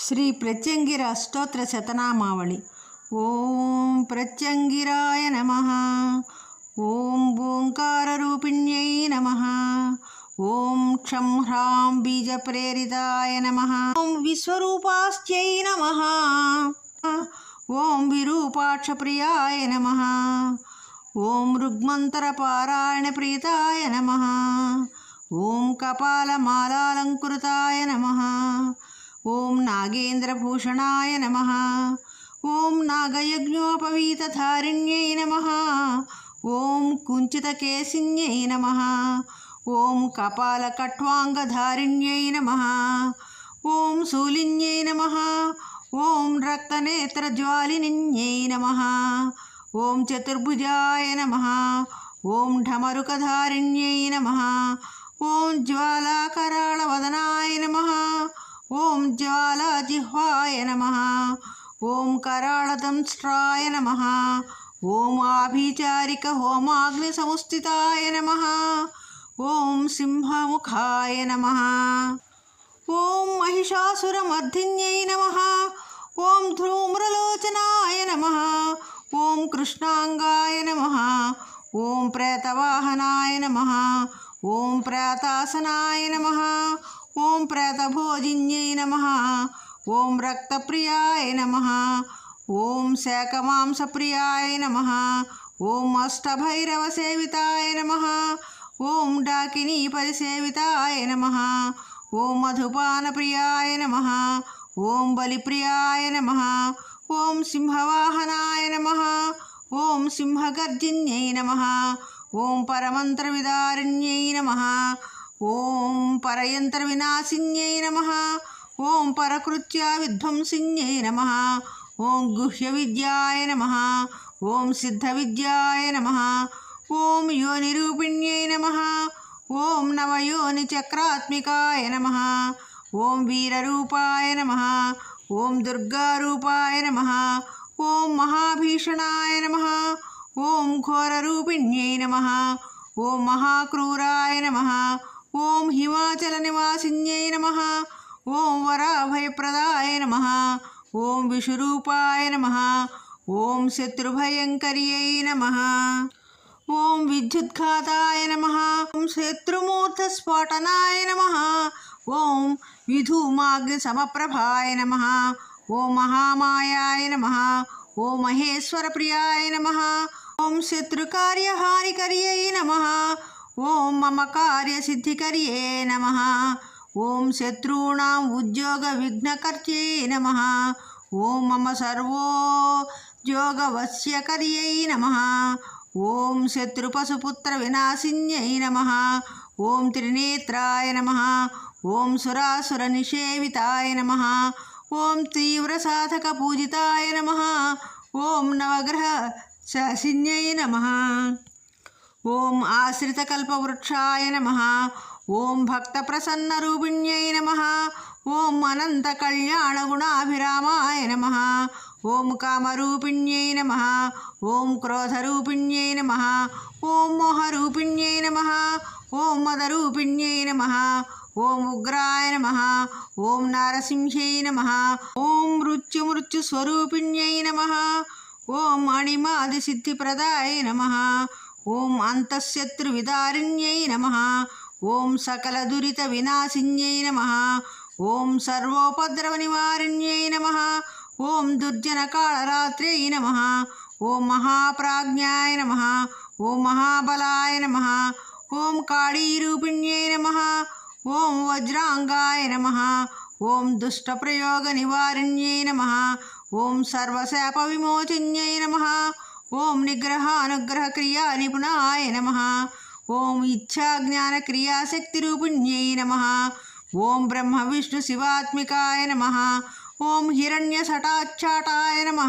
శ్రీ ప్రత్యంగిర స్తోత్ర శతనామావళి. ఓం ప్రత్యంగిరాయ నమ. ఓం ఓంకారరూపిణ్యై నమ. ఓం క్షం హ్రాం బీజప్రేరితాయ నమ. ఓం విశ్వరూపాస్త్యై నమ. ఓం విరూపాక్షప్రియాయ నమ. ఓం రుగ్మంతరపారాయణప్రీతాయ నమ. ఓం కపాలమాలాలంకృతాయ నమ. ఓం నాగేంద్రభూషణాయ నమ. ఓం నాగయజ్ఞోపవీతధారిణ్యై నమ. ఓం కుంచితకేసిన్యై నమ. ఓం కపాలకట్వాంగధారిణ్యై నమ. ఓం శూలిన్యై నమ. ఓం రక్తనేత్రజ్వాలినిన్యై నమ. ఓం చతుర్భుజాయ నమ. ఓం ఢమరుకధారిణ్యై నమ. ఓం జ్వాలాకరాళవదనాయ నమ. ఓం జ్వాలాజిహ్వాయ నమ. ఓం కరాళదంష్ట్రాయ నమ. ఓం ఆభిచారిక హోమాగ్ని సంస్థితాయ నమ. ఓం సింహముఖాయ నమ. ఓం మహిషాసురమర్ధిన్యై నమ. ఓం ధూమ్రలోచనాయ నమ. ఓం కృష్ణాంగాయ నమ. ఓం ప్రేతవాహనాయ నమ. ఓం ప్రేతాసనాయ నమ. ఓం ప్రేతభోజిన్యై నమ. ఓం రక్తప్రియాయ నమ. ఓం శాకమాంసప్రియాయ నమ. ఓం అష్టభైరవ సేవితాయ నమ. ఓం డాకినీ పరిసేవితాయ నమ. ఓం మధుపానప్రియాయ నమ. ఓం బలిప్రియాయ నమ. ఓం సింహవాహనాయ నమ. ఓం సింహగర్జిన్యై నమ. ఓం పరమంత్రవిదారిణ్యై నమ. ఓం పరయంత్ర వినాశిన్యై నమ ఓం పరకృత్య విధ్వంసిన్యై నమ ఓం గుహ్య విద్యాయ నమ ఓం సిద్ధ విద్యాయ నమ ఓం యోనిరూపిణ్యై నమ ఓం నవయోని చక్రాత్మికాయ నమ ఓం వీరరూపాయ నమ ఓం దుర్గారూపాయ నమ ఓం మహాభీషణాయ నమ ఓం ఘోరరూపిణ్యై నమ ఓం మహాక్రూరాయ నమ ఓం హిమాచల నివాసిన్యై నమ. ఓం వరాభయప్రదాయ నమ. ఓం విషురూపాయ నమ. ఓం శత్రుభయంకర్యై నమ. ఓం విద్యుద్ఘాతాయ నమ. ఓం శత్రుమూర్ధస్ఫోటనాయ నమ. ఓం విధూమాగ్ని సమప్రభాయ నమ. ఓం మహామాయాయ నమ. ఓం మహేశ్వర ప్రియాయ నమ. ఓం శత్రుకార్యహానికర్యై నమ. ఓం మమ కార్యసిద్ధికర్యే నమ. ఓం శత్రూణాం ఉద్యోగ విఘ్నకర్త్యే నమ. ఓం మమ సర్వోద్యోగవశ్యకర్యై నమ. ఓం శత్రుపశుపుత్ర వినాశిన్యై నమ. ఓం త్రినేత్రాయ నమ. ఓం సురాసుర నిషేవితాయ నమ. ఓం తీవ్ర సాధక పూజితాయ నమ. ఓం నవగ్రహ శాసిన్యై నమ. ఓం ఆశ్రితకల్పవృక్షాయ నమ ఓం భక్తప్రసన్నరూపిణ్యై నమ ఓం అనంతకళ్యాణగుణాభిరామాయ నమ ఓం కామరూపిణ్యై నమ ఓం క్రోధరూపిణ్యై నమ ఓం మోహరూపిణ్యై నమ ఓం మదరూపిణ్యై నమ ఓం ఉగ్రాయ నమ ఓం నారసింహ్యై నమ ఓం మృత్యుమృత్యుస్వరూపిణ్యై నమ ఓం అణిమాదిసిద్ధిప్రదాయ నమ ఓం అంతఃశత్రు విదారిణ్యై నమ. ఓం సకల దురిత వినాశిన్యై నమ. ఓం సర్వోపద్రవ నివారిణ్యై నమ. ఓం దుర్జన కాళరాత్ర్యై నమ. ఓం మహాప్రాజ్ఞాయ నమ. ఓం మహాబలాయ నమ. ఓం కాళీరూపిణ్యై నమ. ఓం వజ్రాంగాయ నమ. ఓం దుష్టప్రయోగ నివారిణ్యై నమ. ఓం సర్వశాప విమోచిన్యై నమ. ఓం నిగ్రహ అనుగ్రహ క్రియా నిపుణాయ నమ. ఓం ఇచ్ఛా జ్ఞాన క్రియాశక్తి రూపిణ్యై నమ. ఓం బ్రహ్మ విష్ణు శివాత్మికాయ నమ. ఓం హిరణ్య సటాచ్చాటాయ నమ.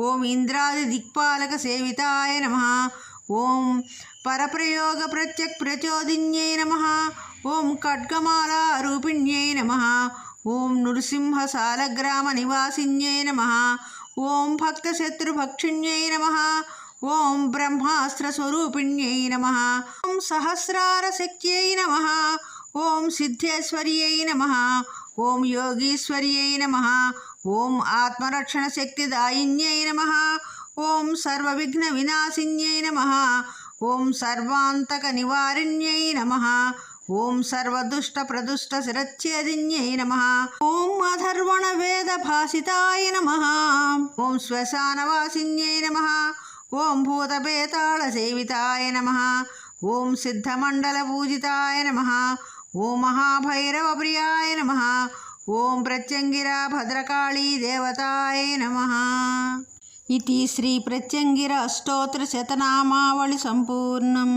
ఓం ఇంద్రాది దిక్పాలక సేవితాయ నమ. ఓం పరప్రయోగ ప్రత్యక్ ప్రచోదిన్యై నమ. ఓం ఖడ్గమాలా రూపిణ్యై నమ. ఓం నృసింహ సాలగ్రామ నివాసిన్యై నమ. ఓం భక్తశత్రుభక్షిణ్యై నమ. ఓం బ్రహ్మాస్త్రస్వరూపిణ్యై నమ. ఓం సహస్రారశక్త్యై నమ. ఓం సిద్ధేశ్వర్యై నమ. ఓం యోగీశ్వర్యై నమ. ఓం ఆత్మరక్షణ శక్తిదాయిన్యై నమ. ఓం సర్వవిఘ్న వినాశిన్యై నమ. ఓం సర్వాంతక నివారిణ్యై నమ. ఓం సర్వదుష్ట ప్రదుష్ట శిరచ్ఛేదిన్యై నమ. ఓం అధర్వణ వేద భాసితాయ నమ. ఓం శ్మశానవాసిన్యై నమ. ఓం భూతబేతాళ సేవితాయ నమ. ఓం సిద్ధమండల పూజితాయ నమ. ఓం మహాభైరవ ప్రియాయ నమ. ఓం ప్రత్యంగిరా భద్రకాళీ దేవతాయ నమ. ఇది శ్రీ ప్రత్యంగిర అష్టోత్తర శతనామావళి సంపూర్ణం.